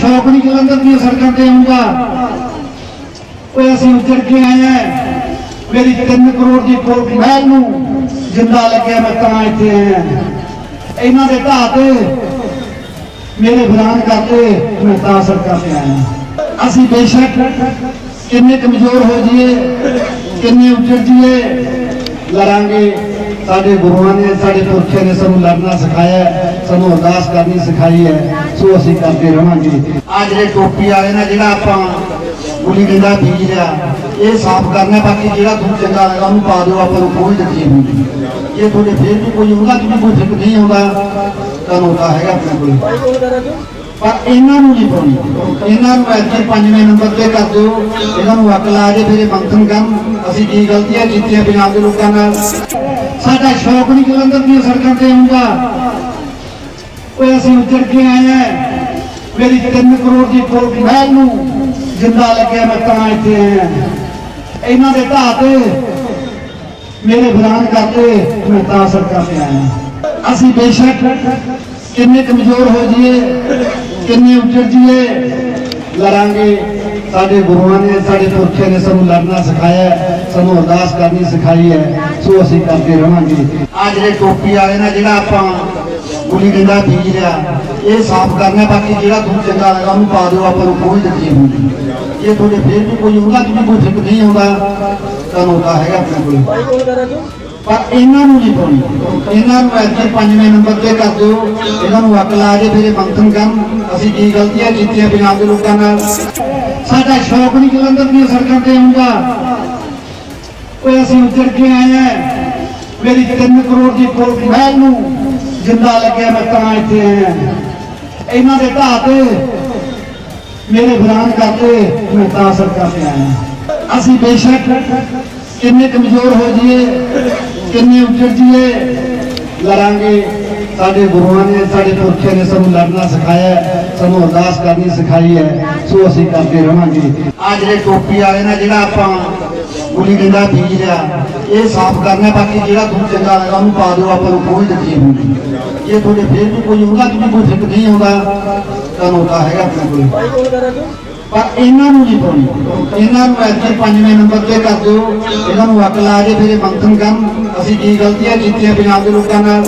ਸ਼ੌਕ ਨਹੀਂ ਜਲੰਧਰ ਦੀਆਂ ਸੜਕਾਂ ਤੇ ਆਉਂਦਾ ਓਏ, ਅਸੀਂ ਉੱਜੜ ਕੇ ਆਏ ਆ। ਮੇਰੀ 3 ਕਰੋੜ ਦੀ ਕੋਠੀ ਮਹਿਲ ਨੂੰ ਜਿੰਦਾ ਲੱਗਿਆ ਮੈਂ ਤਾਂ ਇੱਥੇ ਆਇਆ। ਇਹਨਾਂ ਦੇ ਢਾਹ ਤੇ, ਮੇਰੇ ਬਿਆਨ ਕਰਕੇ ਮੈਂ ਤਾਂ ਸੜਕਾਂ ਤੇ ਆਇਆ। ਅਸੀਂ ਬੇਸ਼ੱਕ ਕਿੰਨੇ ਕਮਜ਼ੋਰ ਹੋ ਜਾਈਏ, ਕਿੰਨੇ ਉੱਜੜ ਜਾਈਏ, ਲੜਾਂਗੇ। ਸਾਡੇ ਗੁਰੂਆਂ ਨੇ, ਸਾਡੇ ਪੁਰਖਿਆਂ ਨੇ ਸਾਨੂੰ ਲੜਨਾ ਸਿਖਾਇਆ ਸਾਨੂੰ ਅਰਦਾਸ ਕਰਨੀ ਸਿਖਾਈ ਹੈ, ਸੋ ਅਸੀਂ ਕਰਦੇ ਰਵਾਂਗੇ। ਆ ਜਿਹੜੇ ਟੋਪੀ ਵਾਲੇ ਨੇ, ਜਿਹੜਾ ਆਪਾਂ ਗੁਲੀ ਡੰਡਾ ਬੀਜ ਰਿਹਾ ਇਹ ਸਾਫ਼ ਕਰਨਾ ਬਾਕੀ ਜਿਹੜਾ ਤੁਹਾਨੂੰ ਚੰਗਾ ਲੱਗਾ ਉਹਨੂੰ ਪਾ ਦਿਓ, ਆਪਾਂ ਨੂੰ ਕੋਈ ਤਕਲੀਫ ਨਹੀਂ ਜੇ ਤੁਹਾਡੇ ਫੇਰ ਵੀ ਕੋਈ ਹੁੰਦਾ ਕਿ ਕੋਈ ਫਿੱਕ ਨਹੀਂ ਆਉਂਦਾ ਤੁਹਾਨੂੰ ਤਾਂ ਹੈਗਾ ਆਪਣੇ ਕੋਲ। ਪਰ ਇਹਨਾਂ ਨੂੰ ਨਹੀਂ ਪਾਉਣੀ। ਇਹਨਾਂ ਨੂੰ ਇੱਥੇ ਪੰਜਵੇਂ ਨੰਬਰ ਤੇ ਕਰ ਦਿਓ। ਇਹਨਾਂ ਨੂੰ ਅੱਗ ਲਾ ਕੇ ਫਿਰ ਇਹ ਮੰਥਨ ਕਰਨ। ਅਸੀਂ ਕੀ ਗਲਤੀਆਂ ਕੀਤੀਆਂ ਪੰਜਾਬ ਦੇ ਲੋਕਾਂ ਨਾਲ। ਸਾਡਾ ਸ਼ੌਕ ਨਹੀਂ ਜਲੰਧਰ ਦੀਆਂ ਸੜਕਾਂ ਤੇ ਆਉਂਦਾ। ਓਏ, ਅਸੀਂ ਉੱਜੜ ਕੇ ਆਏ ਆ। ਮੇਰੀ 3 ਕਰੋੜ ਦੀ ਕੋਠੀ ਮਹਿਲ ਨੂੰ ਜਿੰਦਾ ਲੱਗਿਆ ਮੈਂ ਤਾਂ ਇੱਥੇ ਆਇਆ। ਇਹਨਾਂ ਦੇ ਢਾਹ ਤੇ, ਮੇਰੇ ਬਿਆਨ ਕਰਕੇ ਮੈਂ ਤਾਂ ਸੜਕਾਂ ਤੇ ਆਇਆ। ਅਸੀਂ ਬੇਸ਼ੱਕ ਕਿੰਨੇ ਕਮਜ਼ੋਰ ਹੋ ਜਾਈਏ, ਕਿੰਨੇ ਉੱਜੜ ਜਾਈਏ, ਲੜਾਂਗੇ। ਸਾਡੇ ਗੁਰੂਆਂ ਨੇ, ਸਾਡੇ ਪੁਰਖਿਆਂ ਨੇ ਸਾਨੂੰ ਲੜਨਾ ਸਿਖਾਇਆ ਸਾਨੂੰ ਅਰਦਾਸ ਕਰਨੀ ਸਿਖਾਈ ਹੈ, ਸੋ ਅਸੀਂ ਕਰਦੇ ਰਵਾਂਗੇ ਆ ਜਿਹੜੇ ਟੋਪੀ ਵਾਲੇ ਨੇ, ਜਿਹੜਾ ਆਪਾਂ ਗੁਲੀ ਡੰਡਾ ਬੀਜ ਰਿਹਾ ਇਹ ਸਾਫ਼ ਕਰਨਾ ਬਾਕੀ ਜਿਹੜਾ ਤੁਹਾਨੂੰ ਚੰਗਾ ਲੱਗਾ ਉਹਨੂੰ ਪਾ ਦਿਓ, ਆਪਾਂ ਨੂੰ ਕੋਈ ਤਕਲੀਫ ਨਹੀਂ ਜੇ ਤੁਹਾਡੇ ਫੇਰ ਵੀ ਕੋਈ ਹੁੰਦਾ ਕਿ ਕੋਈ ਫਿੱਕ ਨਹੀਂ ਆਉਂਦਾ, ਤੁਹਾਨੂੰ ਤਾਂ ਹੈਗਾ ਆਪਣੇ ਕੋਲ। ਪਰ ਇਹਨਾਂ ਨੂੰ ਨਹੀਂ ਪਾਉਣੀ। ਇਹਨਾਂ ਨੂੰ ਇੱਥੇ ਪੰਜਵੇਂ ਨੰਬਰ ਤੇ ਕਰ ਦਿਓ। ਇਹਨਾਂ ਨੂੰ ਅੱਗ ਲਾ ਕੇ ਫਿਰ ਇਹ ਮੰਥਨ ਕਰਨ। ਅਸੀਂ ਕੀ ਗਲਤੀਆਂ ਕੀਤੀਆਂ ਪੰਜਾਬ ਦੇ ਲੋਕਾਂ ਨਾਲ? ਸਾਡਾ ਸ਼ੌਕ ਨਹੀਂ ਜਲੰਧਰ ਦੀਆਂ ਸੜਕਾਂ ਤੇ ਆਉਂਦਾ ਓਏ, ਅਸੀਂ ਉੱਜੜ ਕੇ ਆਏ ਆ। ਮੇਰੀ 3 ਕਰੋੜ ਦੀ ਕੋਠੀ ਮਹਿਲ ਨੂੰ ਜਿੰਦਾ ਲੱਗਿਆ ਮੈਂ ਤਾਂ ਇੱਥੇ ਆਇਆ। ਇਹਨਾਂ ਦੇ ਢਾਹ ਤੇ ਮੇਰੇ ਬਿਆਨ ਕਰਕੇ ਮੈਂ ਤਾਂ ਸੜਕਾਂ ਤੇ ਆਇਆ। ਅਸੀਂ ਬੇਸ਼ੱਕ ਕਿੰਨੇ ਕਮਜ਼ੋਰ ਹੋ ਜਾਈਏ, ਕਿੰਨੇ ਉੱਜੜ ਜਾਈਏ, ਲੜਾਂਗੇ। ਸਾਡੇ ਗੁਰੂਆਂ ਨੇ, ਸਾਡੇ ਪੁਰਖਿਆਂ ਨੇ ਸਾਨੂੰ ਲੜਨਾ ਸਿਖਾਇਆ ਸਾਨੂੰ ਅਰਦਾਸ ਕਰਨੀ ਸਿਖਾਈ ਹੈ, ਸੋ ਅਸੀਂ ਕਰਦੇ ਰਵਾਂਗੇ ਆ ਜਿਹੜੇ ਟੋਪੀ ਵਾਲੇ ਨੇ, ਜਿਹੜਾ ਆਪਾਂ ਗੁਲੀ ਡੰਡਾ ਬੀਜ ਰਿਹਾ ਇਹ ਸਾਫ਼ ਕਰਨਾ ਬਾਕੀ ਜਿਹੜਾ ਤੁਹਾਨੂੰ ਚੰਗਾ ਲੱਗਾ ਉਹਨੂੰ ਪਾ ਦਿਓ, ਆਪਾਂ ਨੂੰ ਕੋਈ ਤਕਲੀਫ ਨਹੀਂ ਜੇ ਤੁਹਾਡੇ ਫੇਰ ਵੀ ਕੋਈ ਹੁੰਦਾ ਕਿ ਕੋਈ ਫਿੱਕ ਨਹੀਂ ਆਉਂਦਾ ਤੁਹਾਨੂੰ ਤਾਂ ਹੈਗਾ ਆਪਣੇ ਕੋਲ। ਪਰ ਇਹਨਾਂ ਨੂੰ ਨਹੀਂ ਪਾਉਣੀ। ਇਹਨਾਂ ਨੂੰ ਇੱਥੇ ਪੰਜਵੇਂ ਨੰਬਰ ਤੇ ਕਰ ਦਿਓ। ਇਹਨਾਂ ਨੂੰ ਅੱਗ ਲਾ ਕੇ ਫਿਰ ਇਹ ਮੰਥਨ ਕਰਨ। ਅਸੀਂ ਕੀ ਗਲਤੀਆਂ ਕੀਤੀਆਂ ਪੰਜਾਬ ਦੇ ਲੋਕਾਂ ਨਾਲ?